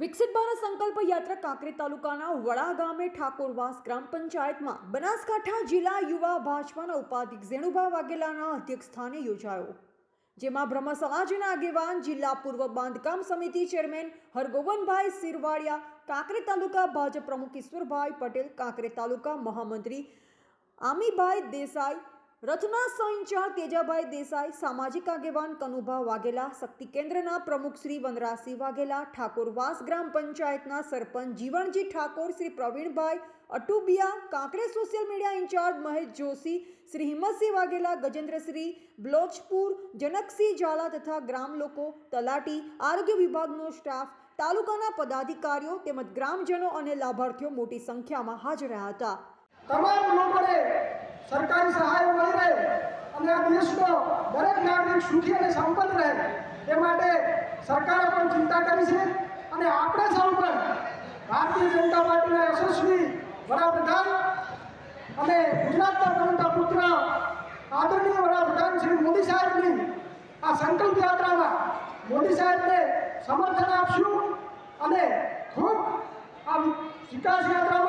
વિકસિત ભારત સંકલ્પ યાત્રા કાંકરેજ તાલુકાના વડા ગામે ઠાકોરવાસ ગ્રામ પંચાયતમાં બનાસકાંઠા જિલ્લા યુવા ભાજપાના ઉપાધ્યક્ષ ઝેણુભા વાઘેલાના અધ્યક્ષ સ્થાને યોજાયો. જેમાં બ્રહ્મ સમાજના આગેવાન જિલ્લા પૂર્વ બાંધકામ સમિતિ ચેરમેન હરગોવનભાઈ સિરવાડિયા, કાંકરે તાલુકા ભાજપ પ્રમુખ ઈશ્વરભાઈ પટેલ, કાંકરે તાલુકા મહામંત્રી આમીભાઈ દેસાઈ રથના સહિંચાર તેજાભાઈ દેસાઈ, સામાજિક આગેવાન કનુભા વાઘેલા શક્તિ કેન્દ્રના પ્રમુખ શ્રી વનરાજસિંહ વાઘેલા, ઠાકોરવાસ ગ્રામ પંચાયતના sarpanch Jivanji Thakor, Shri Pravinbhai Atubiya, Kankare social media incharge Mahesh Joshi, Shri Himmatsinh Vaghela, Gajendrashri Blochpur Janaksinh Jhala તથા ગ્રામ લોકો, તલાટી, આરોગ્ય વિભાગનો સ્ટાફ, તાલુકાના પદાધિકારીઓ તેમજ ગ્રામજનો અને લાભાર્થીઓ મોટી સંખ્યામાં હાજર રહ્યા હતા. તમામ લોકોને સરકારી સહાય મળી રહે અને આ દેશનો દરેક નાગરિક સુખી અને સંપન્ન રહે, એ માટે સરકારે પણ ચિંતા કરી છે. અને આપણે સૌ પણ ભારતીય જનતા પાર્ટીના યશસ્વી વડાપ્રધાન અને ગુજરાતના પ્રવક્તા પુત્ર આદરણીય વડાપ્રધાન શ્રી મોદી સાહેબની આ સંકલ્પ યાત્રામાં મોદી સાહેબને સમર્થન આપશું અને ખૂબ આ વિકાસ યાત્રામાં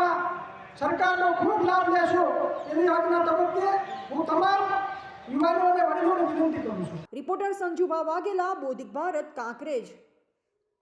સરકારનો ખૂબ લાભ લેશો એવી આજના તબક્કે હું તમામ યુવાનો અને વડીલોને વિનંતી કરું છું. રિપોર્ટર સંજુભા વાઘેલા, બોધિક ભારત, કાંકરેજ.